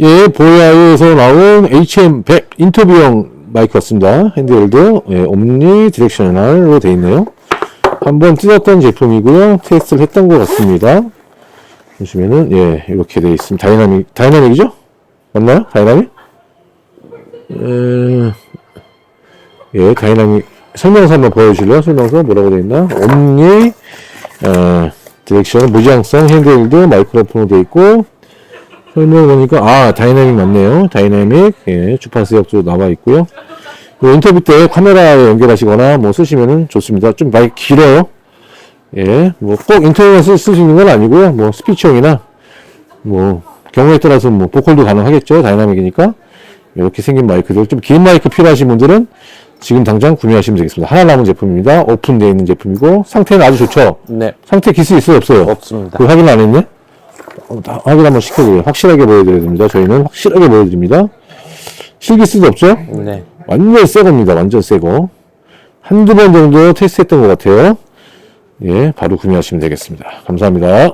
예, 보야에서 나온 HM100 인터뷰용 마이크 같습니다. 핸드헬드, 예, 옴니 디렉셔널로 되어 있네요. 한번 뜯었던 제품이고요. 테스트를 했던 것 같습니다. 보시면은, 예, 이렇게 되어 있습니다. 다이나믹, 다이나믹이죠? 맞나요? 다이나믹? 에, 예, 다이나믹. 설명서 한번 보여주실래요? 설명서 뭐라고 되어 있나? 옴니, 어, 디렉션, 무지향성, 핸드헬드, 마이크로폰으로 되어 있고, 설명 보니까 아 다이나믹 맞네요. 다이나믹 예, 주파수 역도 나와 있고요. 요 인터뷰 때 카메라에 연결하시거나 뭐 쓰시면은 좋습니다. 좀 많이 길어요. 예, 뭐꼭수 있는 건 아니고요. 뭐 스피치용이나 뭐 경우에 따라서 뭐 보컬도 가능하겠죠. 다이나믹이니까 이렇게 생긴 마이크들 좀 긴 마이크 필요하신 분들은 지금 당장 구매하시면 되겠습니다. 하나 남은 제품입니다. 오픈되어 있는 제품이고 상태는 아주 좋죠. 네, 상태 기스 있어요 없어요? 없습니다. 그 확인 안 했네? 확인 한번 시켜드려요. 확실하게 보여드려야 됩니다. 저희는 확실하게 보여드립니다. 실기스도 없죠? 네. 완전 새 겁니다. 완전 새 거. 한두 번 정도 테스트 했던 것 같아요. 예, 바로 구매하시면 되겠습니다. 감사합니다.